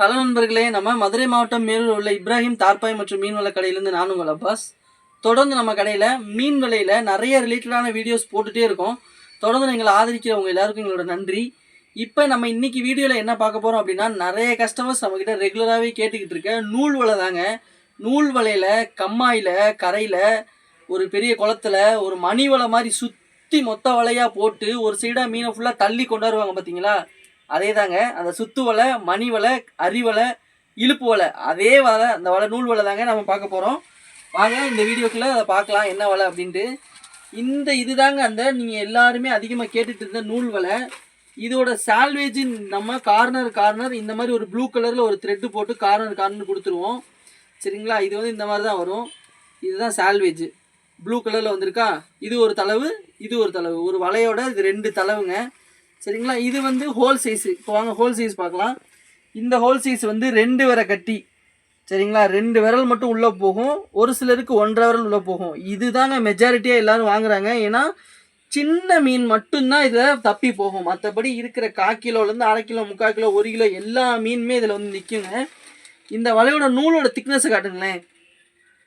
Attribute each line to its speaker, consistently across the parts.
Speaker 1: Hello நண்பர்களே நம்ம மதுரை மாவட்டம் மேலூர் உள்ள இப்ராஹிம் தார்பாய் மற்றும் மீன் வள கடையிலேருந்து நானும் உங்கள் அப்பாஸ். தொடர்ந்து நம்ம கடையில் மீன் விலையில் நிறைய ரிலேட்டடான வீடியோஸ் போட்டுகிட்டே இருக்கோம். தொடர்ந்து எங்களை ஆதரிக்கிறவங்க எல்லாருக்கும் எங்களோட நன்றி. இப்போ நம்ம இன்னைக்கு வீடியோவில் என்ன பார்க்க போகிறோம் அப்படின்னா நிறைய கஸ்டமர்ஸ் நம்மக்கிட்ட ரெகுலராகவே கேட்டுக்கிட்டு இருக்க நூல் வலை தாங்க. நூல் வலையில் கம்மாயில் கரையில் ஒரு பெரிய குளத்துல ஒரு மணி வலை மாதிரி சுற்றி மொத்த வலையாக போட்டு ஒரு சைடாக மீனை ஃபுல்லாக தள்ளி கொண்டாடுவாங்க பார்த்தீங்களா அதே தாங்க அந்த சுத்து வலை மணி வலை அரி வலை இழுப்பு வலை அதே வலை அந்த வலை நூல் வலை தாங்க நம்ம பார்க்க போகிறோம் வாங்க இந்த வீடியோக்குள்ளே அதை பார்க்கலாம் என்ன வலை அப்படின்ட்டு. இந்த இதுதாங்க அந்த நீங்கள் எல்லாருமே அதிகமாக கேட்டுட்டு இருந்த நூல் வலை. இதோட சால்வேஜ் நம்ம கார்னர் கார்னர் இந்த மாதிரி ஒரு ப்ளூ கலரில் ஒரு த்ரெட்டு போட்டு கார்னர் கார்னர் கொடுத்துருவோம். சரிங்களா? இது வந்து இந்த மாதிரி தான் வரும். இதுதான் சால்வேஜ் ப்ளூ கலரில் வந்திருக்கா? இது ஒரு தளவு இது ஒரு தளவு. ஒரு வலையோட இது ரெண்டு தளவுங்க. சரிங்களா? இது வந்து ஹோல் சைஸ் இப்போ வாங்க ஹோல் சைஸ் பார்க்கலாம். இந்த ஹோல் சைஸ் வந்து ரெண்டு விர கட்டி. சரிங்களா? ரெண்டு விரல் மட்டும் உள்ளே போகும். ஒரு சிலருக்கு ஒன்றரை விரல் உள்ளே போகும். இதுதாங்க மெஜாரிட்டியாக எல்லாரும் வாங்குறாங்க. ஏன்னா சின்ன மீன் மட்டும்தான் இதில் தப்பி போகும். மற்றபடி இருக்கிற கால் கிலோலேருந்து அரை கிலோ முக்கால் கிலோ ஒரு கிலோ எல்லா மீனுமே இதில் வந்து நிற்குங்க இந்த வலையோட நூலோட திக்னஸ் காட்டுங்களேன்.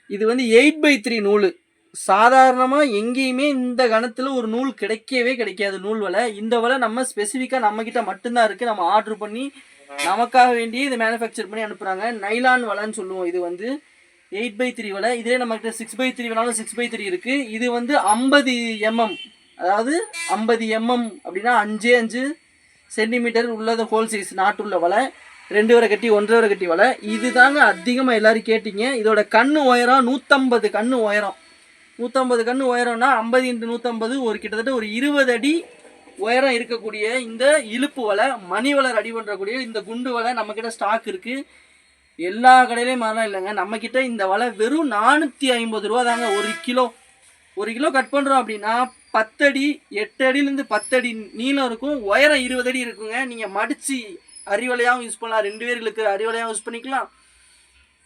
Speaker 1: இது வந்து எயிட் பை த்ரீ நூல். சாதாரணமாக எங்கேயுமே இந்த கணத்தில் ஒரு நூல் கிடைக்கவே கிடைக்காது. நூல் வலை. இந்த வலை நம்ம ஸ்பெசிஃபிக்காக நம்மக்கிட்ட மட்டும்தான் இருக்குது நம்ம ஆர்டர் பண்ணி நமக்காக வேண்டி இதை மேனுஃபேக்சர் பண்ணி அனுப்புகிறாங்க நைலான் வலைன்னு சொல்லுவோம். இது வந்து எயிட் பை த்ரீ வலை. இதே நம்மக்கிட்ட சிக்ஸ் பை த்ரீ வேணாலும் சிக்ஸ் பை த்ரீ இருக்குது இது வந்து ஐம்பது எம்எம் அதாவது ஐம்பது எம்எம் அப்படின்னா அஞ்சே அஞ்சு சென்டிமீட்டர் உள்ளது ஹோல் சைஸ் நாட்டுள்ள வலை. ரெண்டு வரை கட்டி ஒன்றரை வரை கட்டி வலை. இது தாங்க அதிகமாக எல்லோரும் கேட்டிங்க. இதோட கண் உயரம் நூற்றம்பது கண் உயரம். நூற்றம்பது கன்று உயரம்னா ஐம்பது இன்ட்டு நூற்றம்பது ஒரு கிட்டத்தட்ட ஒரு இருபது அடி உயரம் இருக்கக்கூடிய இந்த இழுப்பு வலை மணி வலை ரெடி பண்ணுறக்கூடிய இந்த குண்டு வலை நம்மக்கிட்ட ஸ்டாக் இருக்குது எல்லா கடையிலையும் மாதிரிலாம் இல்லைங்க. நம்மக்கிட்ட இந்த வலை வெறும் நானூற்றி ஐம்பது ரூபா தாங்க. ஒரு கிலோ. ஒரு கிலோ கட் பண்ணுறோம் அப்படின்னா பத்தடி எட்டு அடியிலேருந்து பத்தடி நீளம் இருக்கும். உயரம் இருபது அடி இருக்குங்க. நீங்கள் மடித்து அறிவலையாகவும் யூஸ் பண்ணலாம். ரெண்டு பேர்களுக்கு அறிவலையாகவும் யூஸ் பண்ணிக்கலாம்.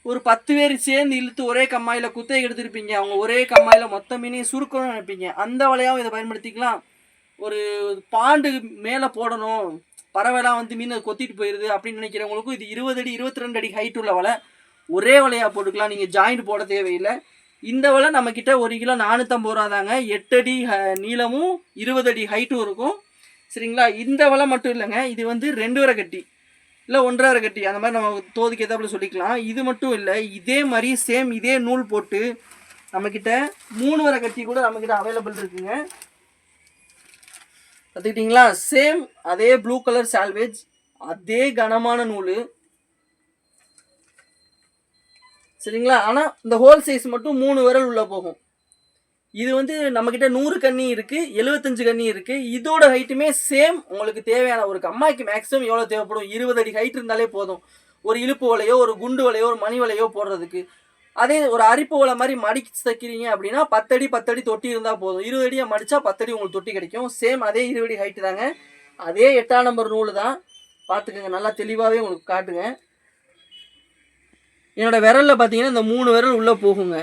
Speaker 1: ஒரு பத்து பேர் சேர்ந்து இழுத்து ஒரே கம்மாயில் குத்தை எடுத்திருப்பீங்க. அவங்க ஒரே கம்மாயில் மொத்த மீனையும் சுருக்கணும்னு நினைப்பீங்க. அந்த வலையாகவும் இதை பயன்படுத்திக்கலாம். ஒரு பாண்டு மேலே போடணும். பறவைலாம் வந்து மீனை கொத்திட்டு போயிடுது அப்படின்னு நினைக்கிறவங்களுக்கும் இது இருபது அடி இருபத்தி ரெண்டு அடி ஹைட் உள்ள வலை. ஒரே வலையாக போட்டுக்கலாம். நீங்கள் ஜாயிண்ட் போட தேவையில்லை. இந்த வலை நம்மக்கிட்ட ஒரு கிலோ நானூற்றம்பது ரூபா தாங்க. எட்டு அடி ஹ- நீளமும் இருபது அடி ஹைட்டும் இருக்கும். சரிங்களா? இந்த வலை மட்டும் இல்லைங்க. இது வந்து ரெண்டு வரை கட்டி. இல்லை ஒன்றரை கட்டி அந்த மாதிரி நம்ம தோதுக்கு ஏதாப்புல சொல்லிக்கலாம். இது மட்டும் இல்லை இதே மாதிரி சேம் இதே நூல் போட்டு நம்மக்கிட்ட மூணு வரை கட்டி கூட நம்மக்கிட்ட அவைலபிள் இருக்குங்க. பார்த்துக்கிட்டிங்களா சேம் அதே ப்ளூ கலர் சால்வேஜ் அதே கனமான நூல். சரிங்களா? ஆனால் இந்த ஹோல் சைஸ் மட்டும் மூணு விரல் உள்ளே போகும். இது வந்து நம்மக்கிட்ட நூறு கண்ணி இருக்குது எழுபத்தஞ்சு கண்ணி இருக்குது இதோட ஹைட்டுமே சேம் உங்களுக்கு தேவையான ஒரு கம்மாய்க்கு மேக்ஸிமம் எவ்வளோ தேவைப்படும்? இருபது அடி ஹைட் இருந்தாலே போதும். ஒரு இழுப்பு வலையோ ஒரு குண்டு வலையோ ஒரு மணி வலையோ போடுறதுக்கு. அதே ஒரு அரிப்பு வலை மாதிரி மடிச்சு தைக்கிறீங்க அப்படின்னா பத்தடி பத்தடி தொட்டி இருந்தால் போதும். இருபது அடியை மடித்தா பத்தடி உங்களுக்கு தொட்டி கிடைக்கும். சேம் அதே இருபடி ஹைட்டு தாங்க. அதே எட்டாம் நம்பர் நூல் தான். பார்த்துக்கோங்க நல்லா தெளிவாகவே உங்களுக்கு காட்டுங்க. என்னோட விரலில் பார்த்தீங்கன்னா இந்த மூணு விரல் உள்ளே போகுங்க.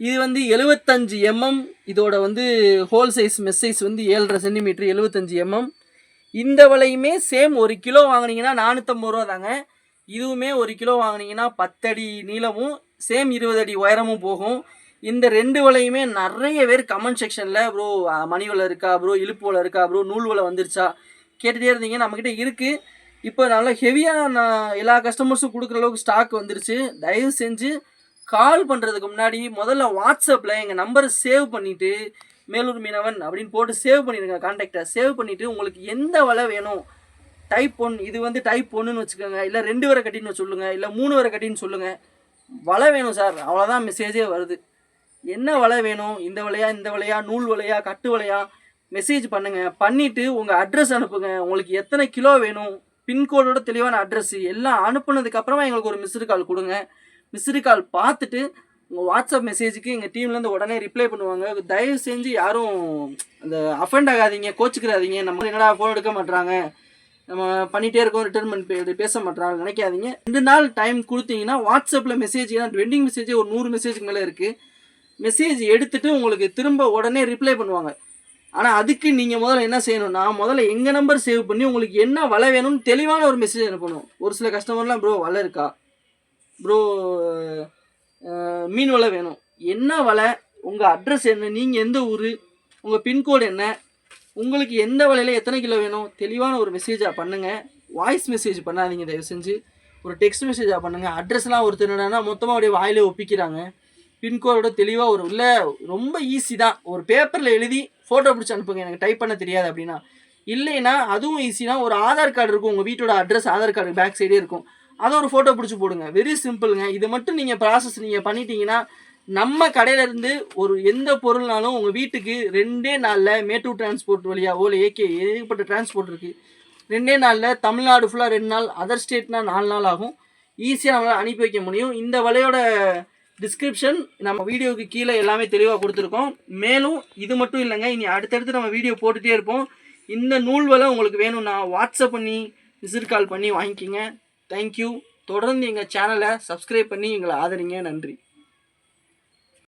Speaker 1: இது வந்து எழுபத்தஞ்சு எம்எம் இதோட வந்து ஹோல் சைஸ் மெஸ் சைஸ் வந்து ஏழரை சென்டிமீட்ரு எழுபத்தஞ்சு எம்எம் இந்த வலையுமே சேம் ஒரு கிலோ வாங்குனீங்கன்னா நானூற்றம்பது ரூபா தாங்க. இதுவுமே ஒரு கிலோ வாங்குனீங்கன்னா பத்தடி நீளமும் சேம் இருபது அடி உயரமும் போகும். இந்த ரெண்டு வலையுமே நிறைய பேர் கமெண்ட் செக்ஷனில் ப்ரோ மணி வலை இருக்கா? ப்ரோ இழுப்பு வலை இருக்கா? ப்ரோ நூல் வலை வந்துருச்சா? கேட்டுகிட்டே இருந்தீங்க நம்மக்கிட்ட இருக்குது இப்போ நல்லா ஹெவியாக நான் எல்லா கஸ்டமர்ஸும் கொடுக்குற அளவுக்கு ஸ்டாக் வந்துருச்சு. தயவு செஞ்சு கால் பண்ணுறதுக்கு முன்னாடி முதல்ல வாட்ஸ்அப்பில் எங்கள் நம்பரை சேவ் பண்ணிவிட்டு மேலூர் மீனவன் அப்படின்னு போட்டு சேவ் பண்ணிடுங்க கான்டாக்டை சேவ் பண்ணிவிட்டு உங்களுக்கு எந்த வலை வேணும்? டைப் ஒன் இது வந்து டைப் ஒன்றுன்னு வச்சுக்கோங்க. இல்லை ரெண்டு வரை கட்டின்னு சொல்லுங்கள் இல்லை மூணு வரை கட்டின்னு சொல்லுங்கள் வலை வேணும் சார் அவ்வளோதான் மெசேஜே வருது. என்ன வலை வேணும்? இந்த வலையா இந்த வலையா நூல் வலையா கட்டு வலையா? மெசேஜ் பண்ணுங்கள் பண்ணிவிட்டு உங்கள் அட்ரஸ் அனுப்புங்க. உங்களுக்கு எத்தனை கிலோ வேணும்? பின்கோடோட தெளிவான அட்ரஸ் எல்லாம் அனுப்புனதுக்கப்புறமா எங்களுக்கு ஒரு மிஸ்டு கால் கொடுங்க. மிஸ்டு கால் பார்த்துட்டு உங்கள் வாட்ஸ்அப் மெசேஜுக்கு எங்கள் டீம்லேருந்து உடனே ரிப்ளை பண்ணுவாங்க. தயவு செஞ்சு யாரும் அந்த அஃபெண்ட் ஆகாதீங்க கோச்சுக்கிறாதீங்க. நம்ம என்னடா ஃபோன் எடுக்க மாட்றாங்க? நம்ம பண்ணிகிட்டே இருக்கோம் ரிட்டர்ன் பண்ணி பேச மாட்டாங்க நினைக்காதீங்க. ரெண்டு நாள் டைம் கொடுத்தீங்கன்னா வாட்ஸ்அப்பில் மெசேஜ் ஏன்னா வெண்டிங் மெசேஜே ஒரு நூறு மெசேஜுக்கு மேலே இருக்குது மெசேஜ் எடுத்துட்டு உங்களுக்கு திரும்ப உடனே ரிப்ளை பண்ணுவாங்க. ஆனால் அதுக்கு நீங்கள் முதல்ல என்ன செய்யணும்னா முதல்ல எங்கள் நம்பர் சேவ் பண்ணி உங்களுக்கு என்ன வலை வேணும்னு தெளிவான ஒரு மெசேஜ் அனுப்பணும். ஒரு சில கஸ்டமர்லாம் ப்ரோ வலை இருக்கா? ப்ரோ மீன் வலை வேணும். என்ன வலை? உங்கள் அட்ரஸ் என்ன? நீங்கள் எந்த ஊர்? உங்கள் பின்கோடு என்ன? உங்களுக்கு எந்த வலையில் எத்தனை கிலோ வேணும்? தெளிவான ஒரு மெசேஜாக பண்ணுங்கள் வாய்ஸ் மெசேஜ் பண்ணாதீங்க தயவு செஞ்சு ஒரு டெக்ஸ்ட் மெசேஜாக பண்ணுங்கள் அட்ரஸ்லாம் ஒருத்தர் என்னன்னா மொத்தமாக அப்படியே வாயிலே ஒப்பிக்கிறாங்க. பின்கோடோட தெளிவாக ஒரு இல்லை ரொம்ப ஈஸி தான். ஒரு பேப்பரில் எழுதி ஃபோட்டோ பிடிச்சி அனுப்புங்க. எனக்கு டைப் பண்ண தெரியாது அப்படின்னா. இல்லைன்னா அதுவும் ஈஸினா ஒரு ஆதார் கார்டு இருக்கும். உங்கள் வீட்டோட அட்ரஸ் ஆதார் கார்டு பேக் சைடே இருக்கும். அதை ஒரு ஃபோட்டோ பிடிச்சி போடுங்க. வெரி சிம்பிளுங்க இது மட்டும் நீங்கள் ப்ராசஸ் நீங்கள் பண்ணிட்டீங்கன்னா நம்ம கடையிலேருந்து ஒரு எந்த பொருள்னாலும் உங்கள் வீட்டுக்கு ரெண்டே நாளில் மேட்டூர் டிரான்ஸ்போர்ட் வழியாவோ இல்லை ஏகே ஏகப்பட்ட டிரான்ஸ்போர்ட் இருக்குது ரெண்டே நாளில் தமிழ்நாடு ஃபுல்லாக ரெண்டு நாள் அதர் ஸ்டேட்னா நாலு நாள் ஆகும். ஈஸியாக நம்மளால் அனுப்பி வைக்க முடியும். இந்த வலையோட டிஸ்கிரிப்ஷன் நம்ம வீடியோவுக்கு கீழே எல்லாமே தெளிவாக கொடுத்துருக்கோம். மேலும் இது மட்டும் இல்லைங்க. இனி அடுத்தடுத்து நம்ம வீடியோ போட்டுகிட்டே இருப்போம். இந்த நூல் வலை உங்களுக்கு வேணும்னா வாட்ஸ்அப் பண்ணி விசிட் கால் பண்ணி வாங்கிக்கிங்க. தேங்க்யூ. தொடர்ந்து எங்கள் சேனலை சப்ஸ்கிரைப் பண்ணி எங்களை ஆதரிங்க. நன்றி.